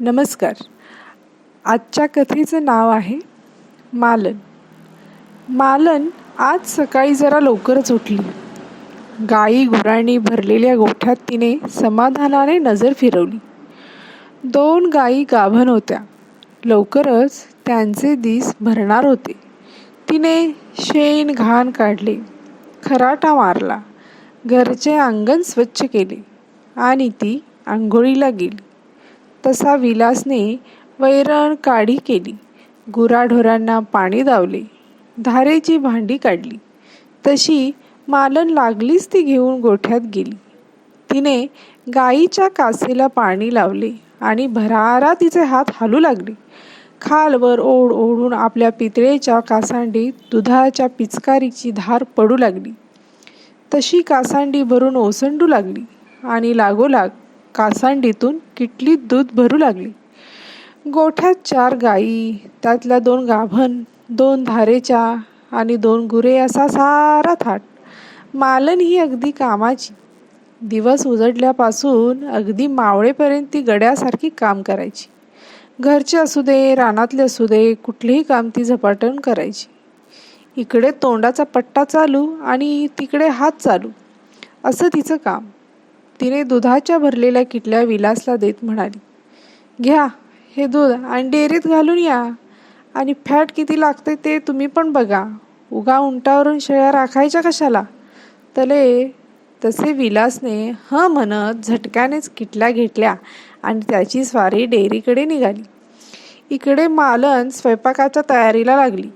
नमस्कार. आजच्या कथेचं नाव आहे मालन. मालन आज सकाळी जरा लवकरच उठली. गाई गुरांनी भरलेल्या गोठ्यात तिने समाधानाने नजर फिरवली. दोन गायी गाभण होत्या. लवकरच त्यांचे दिस भरणार होते. तिने शेण घाण काढले खराटा मारला घरचे अंगण स्वच्छ केले आणि ती आंघोळीला गेली. तसा विलासने वैरण काढी केली. गुराढोरांना पाणी दावले. धारेची भांडी काढली. तशी मालन लागलीच ती घेऊन गोठ्यात गेली. तिने गाईच्या कासेला पाणी लावले आणि भरारा तिचे हात हालू लागले. खालवर ओढ ओढून आपल्या पितळेच्या कासांडीत दुधाच्या पिचकारीची धार पडू लागली. तशी कासांडी भरून ओसंडू लागली आणि लागोलाग कासांडीतून किटलीत दूध भरू लागली. गोठ्यात चार गाई त्यातल्या दोन गाभण दोन धारेच्या आणि दोन गुरे असा सारा थाट. मालन ही अगदी कामाची. दिवस उजडल्यापासून अगदी मावळेपर्यंत ती गड्यासारखी काम करायची. घरचे असू दे रानातले असू दे कुठलेही काम ती झपाटून करायची. इकडे तोंडाचा पट्टा चालू आणि तिकडे हात चालू. असं तिचं काम. तिने दुधाच्या भरलेल्या किटल्या विलासला देत म्हणाली घ्या हे दूध आणि डेअरीत घालून या. आणि फॅट किती लागते ते तुम्ही पण बघा. उगा उंटावरून शेळ्या राखायच्या कशाला? तले तसे विलासने ह म्हणत झटक्यानेच किटल्या घेतल्या आणि त्याची स्वारी डेअरीकडे निघाली. इकडे मालन स्वयंपाकाच्या तयारीला लागली.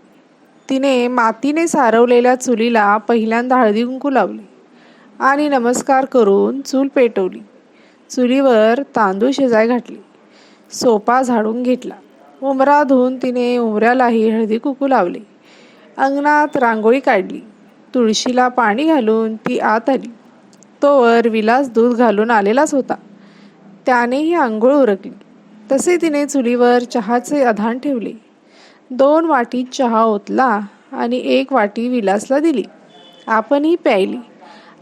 तिने मातीने सारवलेल्या चुलीला पहिल्यांदा हळदी कुंकू लावली. आणि नमस्कार करून चूल पेटवली. चुलीवर तांदूळ शिजाय घातली. सोपा झाडून घेतला. उमरा धुवून तिने उमऱ्यालाही हळदी कुकू लावले. अंगणात रांगोळी काढली. तुळशीला पाणी घालून ती आत आली. तोवर विलास दूध घालून आलेलाच होता. त्यानेही आंघोळ उरकली. तसे तिने चुलीवर चहाचे अधान ठेवले. दोन वाटी चहा ओतला आणि एक वाटी विलासला दिली. आपणही प्यायली.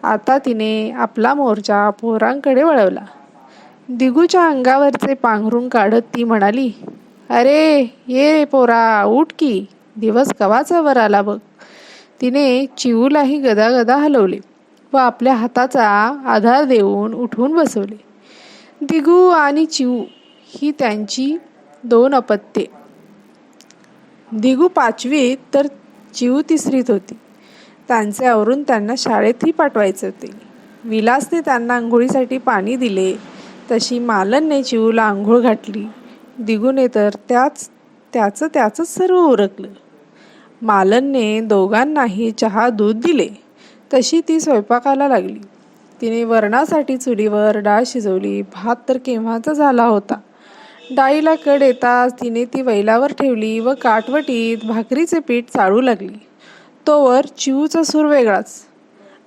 आता तिने आपला मोर्चा पोरांकडे वळवला. दिगूच्या अंगावरचे पांघरून काढत ती म्हणाली अरे ये रे पोरा उठ की. दिवस कवाचा वर आला बघ. तिने चिवूलाही गदागदा हलवले व आपल्या हाताचा आधार देऊन उठून बसवले. दिगू आणि चिऊ ही त्यांची दोन अपत्ये. दिगू पाचवीत तर चिवू तिसरीत होती. त्यांचे आवरून त्यांना शाळेतही पाठवायचे होते. विलासने त्यांना आंघोळीसाठी पाणी दिले. तशी मालनने चिऊला आंघोळ घातली. दिगूने तर त्याच त्याचं त्याचंच सर्व उरकलं. मालनने दोघांनाही चहा दूध दिले. तशी ती स्वयंपाकाला लागली. तिने वरणासाठी चुलीवर डाळ शिजवली. भात तर केव्हाचा झाला होता? डाळीला कड येताच तिने ती वैलावर ठेवली व काटवटीत भाकरीचे पीठ चाळू लागली. तोवर चिवूचा सूर वेगळाच.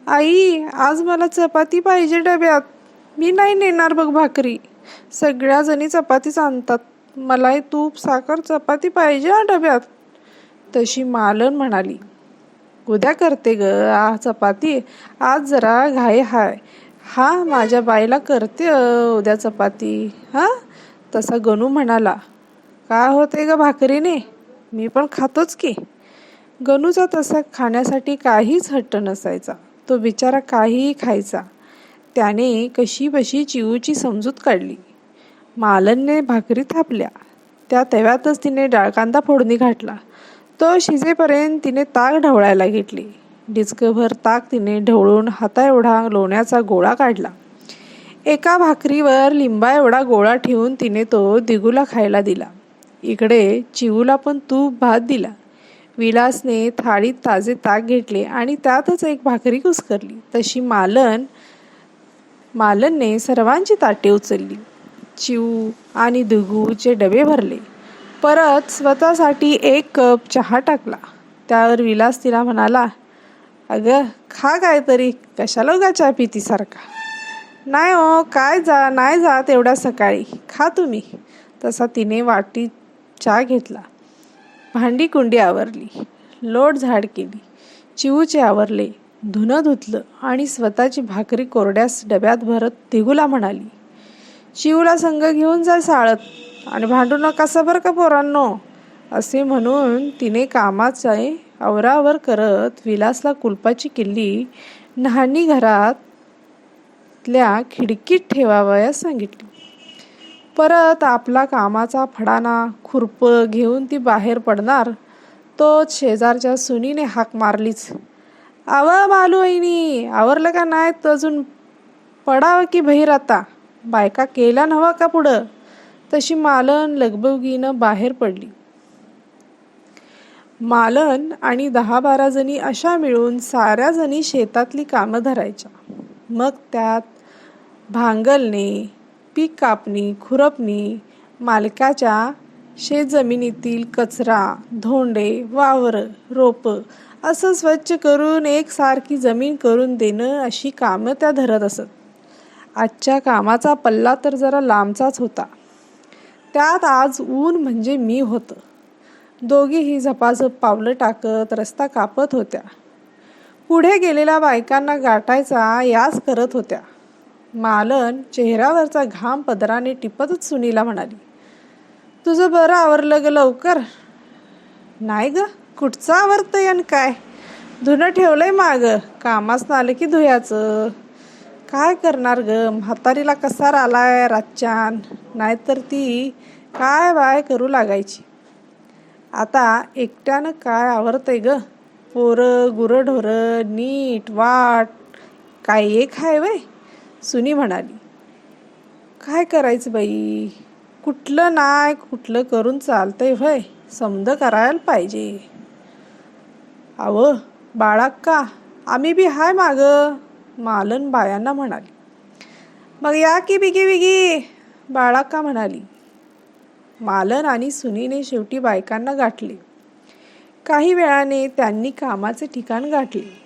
आई आज मला चपाती पाहिजे डब्यात. मी नाही नेणार बघ भाकरी. सगळ्या जणी चपातीच आणतात. मलाही तूप साखर चपाती पाहिजे हा डब्यात. तशी मालन म्हणाली. उद्या करते ग आ चपाती. आज जरा घाय हाय. हा माझ्या बाईला करते उद्या चपाती. हा? तसा गणू म्हणाला. काय होते ग भाकरीने? मी पण खातोच की. गणूचा तसा खाण्यासाठी काहीच हट्ट नसायचा. तो बिचारा काहीही खायचा. त्याने कशी बशी चिवूची समजूत काढली. मालनने भाकरी थापल्या. त्या तव्यातच तिने डाळकांदा फोडणी घातला. तो शिजेपर्यंत तिने ताक ढवळायला घेतली. डिस्कभर ताक तिने ढवळून हाता एवढा लोण्याचा गोळा काढला. एका भाकरीवर लिंबा एवढा गोळा ठेवून तिने तो दिगूला खायला दिला. इकडे चिवूला पण तूप भात दिला. विलासने थाळीत ताजे ताक घेतले आणि त्यातच एक भाकरी कुसकरली तशी मालन मालनने सर्वांची ताटे उचलली. चिऊ आणि दुगूचे डबे भरले. परत स्वतःसाठी एक कप चहा टाकला. त्यावर विलास तिला म्हणाला अगं खा काहीतरी. कशाला उगा चहा पितीसारखा? नाही हो काय जा नाही जा तेवढ्या सकाळी. खा तुम्ही. तसा तिने वाटी चहा घेतला. भांडी कुंडी आवरली लोट झाड केली चिवूचे आवरले धुणं धुतलं आणि स्वतःची भाकरी कोरड्यास डब्यात भरत तिगुला म्हणाली चिवूला संघ घेऊन जा साळत आणि भांडू नका बरं का पोरांनो? असे म्हणून तिने कामाचे आवरावर करत विलासला कुलपाची किल्ली न्हाणी घरातल्या खिडकीत ठेवावयास सांगितली. परत आपला कामाचा फडाना खुरप घेऊन ती बाहेर पडणार तो शेजारच्या सुनीने हाक मारलीच. आव भालू आईनी आवरलं का नाही अजून पडावं की बहीर आता? बायका केला नव्हा का पुढं? तशी मालन लगबगीनं बाहेर पडली. मालन आणि दहा बारा जणी अशा मिळून साऱ्या जणी शेतातली कामं धरायच्या. मग त्यात भांगलने पीक कापणी खुरपणी मालकाच्या शेतजमिनीतील कचरा धोंडे वावर रोप असं स्वच्छ करून एकसारखी जमीन करून देणं अशी कामं त्या धरत असत. आजच्या कामाचा पल्ला तर जरा लांबचाच होता. त्यात आज ऊन म्हणजे मी होतं. दोघीही झपाझप पावलं टाकत रस्ता कापत होत्या. पुढे गेलेल्या बायकांना गाठायचा यास करत होत्या. मालन चेहऱ्यावरचा घाम पदराने टिपतच सुनीला म्हणाली तुझं बरं आवरलं ग लवकर. नाही ग कुठचं आवरतंय आणि काय? धुणं ठेवलंय माग कामास आलं की धुयाचं. काय करणार ग म्हातारीला कसा आलाय रातच्यान नाहीतर ती काय बाय करू लागायची? आता एकट्यानं काय आवरतंय ग? पोरं गुरंढोरं नीट वाट काय एक आहे वय? सुनी म्हणाली काय करायचं बाई? कुठलं नाय कुठलं करून चालतंय भय समद करायला पाहिजे. अव बाळाक्का आम्ही बी हाय माग मालन बायांना म्हणाली. मग या की बिगी बिगी बाळाक्का म्हणाली. मालन आणि सुनीने शेवटी बायकांना गाठले. काही वेळाने त्यांनी कामाचे ठिकाण गाठले.